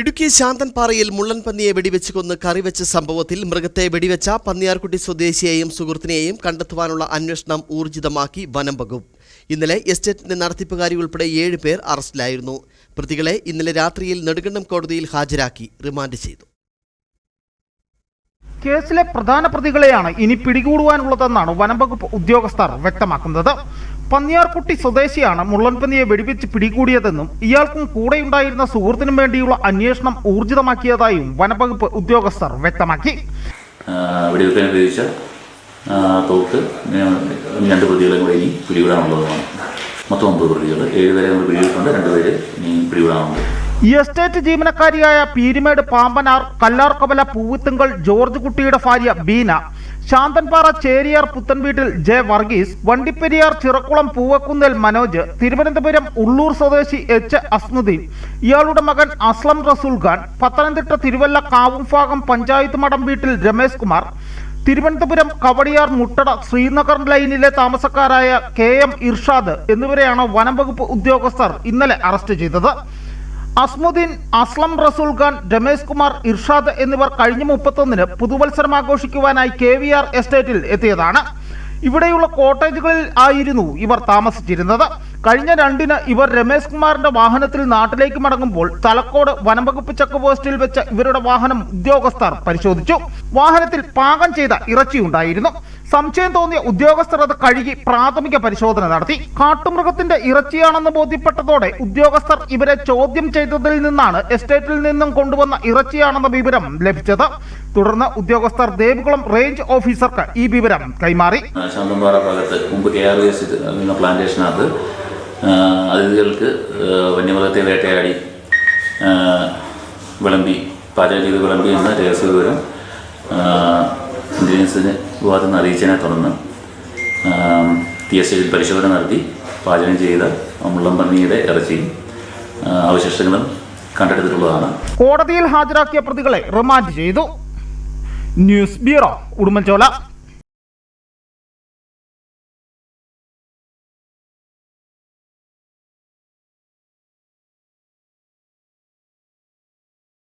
ഇടുക്കി ശാന്തൻപാറയിൽ മുള്ളൻപന്നിയെ വെടിവെച്ച് കൊന്ന് കറിവെച്ച സംഭവത്തിൽ മൃഗത്തെ വെടിവെച്ച പന്നിയാർകുട്ടി സ്വദേശിയെയും സുഹൃത്തിനെയും കണ്ടെത്തുവാനുള്ള അന്വേഷണം ഊർജിതമാക്കി വനം വകുപ്പ്. ഇന്നലെ എസ്റ്റേറ്റിന്റെ നടത്തിപ്പുകാരി ഉൾപ്പെടെ ഏഴ് പേർ അറസ്റ്റിലായിരുന്നു. പ്രതികളെ ഇന്നലെ രാത്രിയിൽ നെടുങ്കണ്ടം കോടതിയിൽ ഹാജരാക്കി റിമാൻഡ് ചെയ്തു. കേസിലെ പ്രധാന പ്രതികളെയാണ് ഇനി പിടികൂടുവാനുള്ളതെന്നാണ് വനം വകുപ്പ് ഉദ്യോഗസ്ഥർ വ്യക്തമാക്കുന്നത്. പന്നിയാർകുട്ടി സ്വദേശിയാണ് മുള്ളൻപന്നിയെ വെടിവെച്ച് പിടികൂടിയതെന്നും ഇയാൾക്കും കൂടെയുണ്ടായിരുന്ന സുഹൃത്തിനും വേണ്ടിയുള്ള അന്വേഷണം ഊർജിതമാക്കിയതായും വനവകുപ്പ് ഉദ്യോഗസ്ഥർ വ്യക്തമാക്കി. വെടിവെക്കാൻ ഉപയോഗിച്ച തോക്ക് രണ്ട് പ്രതികളെ കൂടെ ഇനി പിടികൂടാനുള്ളതുമാണ്. മൊത്തം ഒമ്പത് പ്രതികൾ. ഏഴുപേരെ നമ്മൾ പിടികൂടിയിട്ടുണ്ട്. രണ്ടുപേര് ഇനി പിടികൂടാനുണ്ട്. എസ്റ്റേറ്റ് ജീവനക്കാരിയായ പീരിമേട് പാമ്പനാർ കല്ലാർക്കവല പൂവിത്തുങ്കൽ ജോർജ് കുട്ടിയുടെ ഭാര്യ ബീന ശാന്തൻപാറ ചേരിയാർ പുത്തൻവീട്ടിൽ ജെ വർഗീസ് വണ്ടിപ്പെരിയാർ ചിറക്കുളം പൂവക്കുന്നേൽ മനോജ് തിരുവനന്തപുരം ഉള്ളൂർ സ്വദേശി എച്ച് അസ്മുദ്ദീൻ ഇയാളുടെ മകൻ അസ്ലം റസൂൽ ഖാൻ പത്തനംതിട്ട തിരുവല്ല കാവുംഭാഗം പഞ്ചായത്ത് മഠം വീട്ടിൽ രമേശ് കുമാർ. തിരുവനന്തപുരം കവടിയാർ മുട്ടട ശ്രീനഗർ ലൈനിലെ താമസക്കാരായ കെ എം ഇർഷാദ് എന്നിവരെയാണ് വനം വകുപ്പ് ഉദ്യോഗസ്ഥർ ഇന്നലെ അറസ്റ്റ് ചെയ്തത്. അസ്മുദ്ദീൻ അസ്ലം റസൂൽ ഖാൻ രമേശ് കുമാർ ഇർഷാദ് എന്നിവർ കഴിഞ്ഞ മുപ്പത്തൊന്നിന് പുതുവത്സരം ആഘോഷിക്കുവാനായി കെ വി ആർ എസ്റ്റേറ്റിൽ എത്തിയതാണ്. ഇവിടെയുള്ള കോട്ടേജുകളിൽ ആയിരുന്നു ഇവർ താമസിച്ചിരുന്നത്. കഴിഞ്ഞ രണ്ടിന് ഇവർ രമേശ് കുമാറിന്റെ വാഹനത്തിൽ നാട്ടിലേക്ക് മടങ്ങുമ്പോൾ തലക്കോട് വനംവകുപ്പ് ചെക്ക് പോസ്റ്റിൽ വെച്ച ഇവരുടെ വാഹനം ഉദ്യോഗസ്ഥർ പരിശോധിച്ചു. വാഹനത്തിൽ പാകം ചെയ്ത ഇറച്ചിയുണ്ടായിരുന്നു. സംശയം തോന്നിയ ഉദ്യോഗസ്ഥർ അത് കഴുകി പ്രാഥമിക പരിശോധന നടത്തി. കാട്ടുമൃഗത്തിന്റെ ഇറച്ചിയാണെന്ന് ബോധ്യപ്പെട്ടതോടെ ഉദ്യോഗസ്ഥർ ഇവരെ ചോദ്യം ചെയ്തതിൽ നിന്നാണ് എസ്റ്റേറ്റിൽ നിന്നും കൊണ്ടുവന്ന ഇറച്ചിയാണെന്ന വിവരം ലഭിച്ചത്. തുടർന്ന് ഉദ്യോഗസ്ഥർ ദേവികുളം റേഞ്ച് ഓഫീസർക്ക് ഈ വിവരം കൈമാറി. എസ് അതിഥികൾക്ക് വന്യമൃഗത്തെ വേട്ടയാടി വിളമ്പി പാചകം ചെയ്ത് വിളമ്പി എന്ന രഹസ്യ വിവരം ആ, വിവാദം അറിയിച്ചതിനെ തുടർന്ന് ടി എസ് ഐയിൽ പരിശോധന നടത്തി പാചകം ചെയ്ത മുള്ളമ്പന്നിയുടെ ഇറച്ചിയും അവശിഷ്ടങ്ങളും കണ്ടെടുത്തിട്ടുള്ളതാണ്. കോടതിയിൽ ഹാജരാക്കിയ പ്രതികളെ റിമാൻഡ് ചെയ്തു. News bureau Udumbanchola.